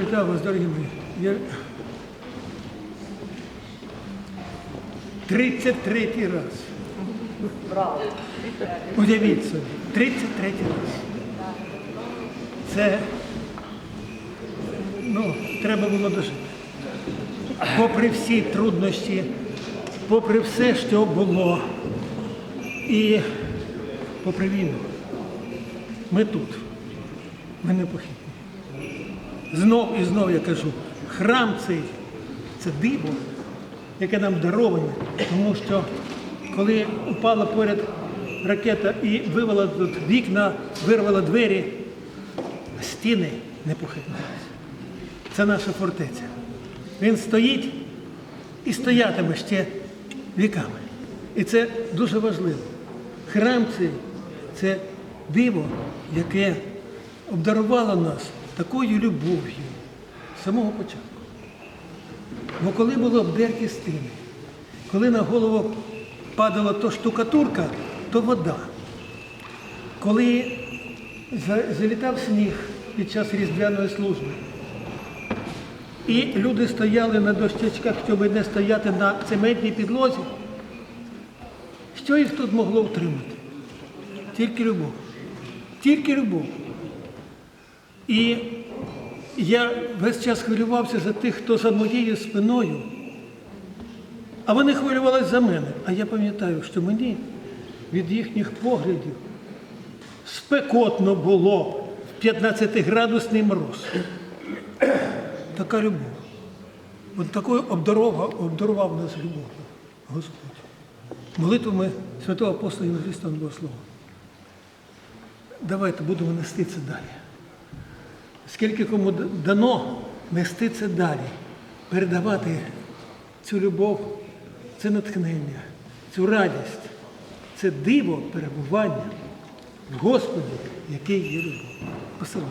Вітаю вас, дорогі мої. Я... 33 раз. Браво. Уявіть собі, 33 раз. Це ну, треба було дожити. Попри всі труднощі, попри все, що було, і попри війну, ми тут, ми не похитні. Знов і знов я кажу, храм цей це диво, яке нам дароване, тому що коли упала поряд ракета і вивела тут вікна, вирвала двері, стіни не похитнулися. Це наша фортеця. Він стоїть і стоятиме ще віками. І це дуже важливо. Храм цей це диво, яке обдарувало нас такою любов'ю з самого початку. Бо коли були обдерті стіни, коли на голову падала то штукатурка, то вода. Коли залітав сніг під час різдвяної служби, і люди стояли на дощечках, щоб не стояти на цементній підлозі, що їх тут могло втримати? Тільки любов. Тільки любов. І я весь час хвилювався за тих, хто за моєю спиною. А вони хвилювалися за мене. А я пам'ятаю, що мені від їхніх поглядів спекотно було в 15-градусний мороз. Така любов. От такою обдарував, обдарував нас любов'ю Господь. Молитвами святого апостола Євангеліста Богослова. Давайте будемо нести це далі. Скільки кому дано нести це далі, передавати цю любов, це натхнення, цю радість, це диво перебування в Господі, який є любов. Боже.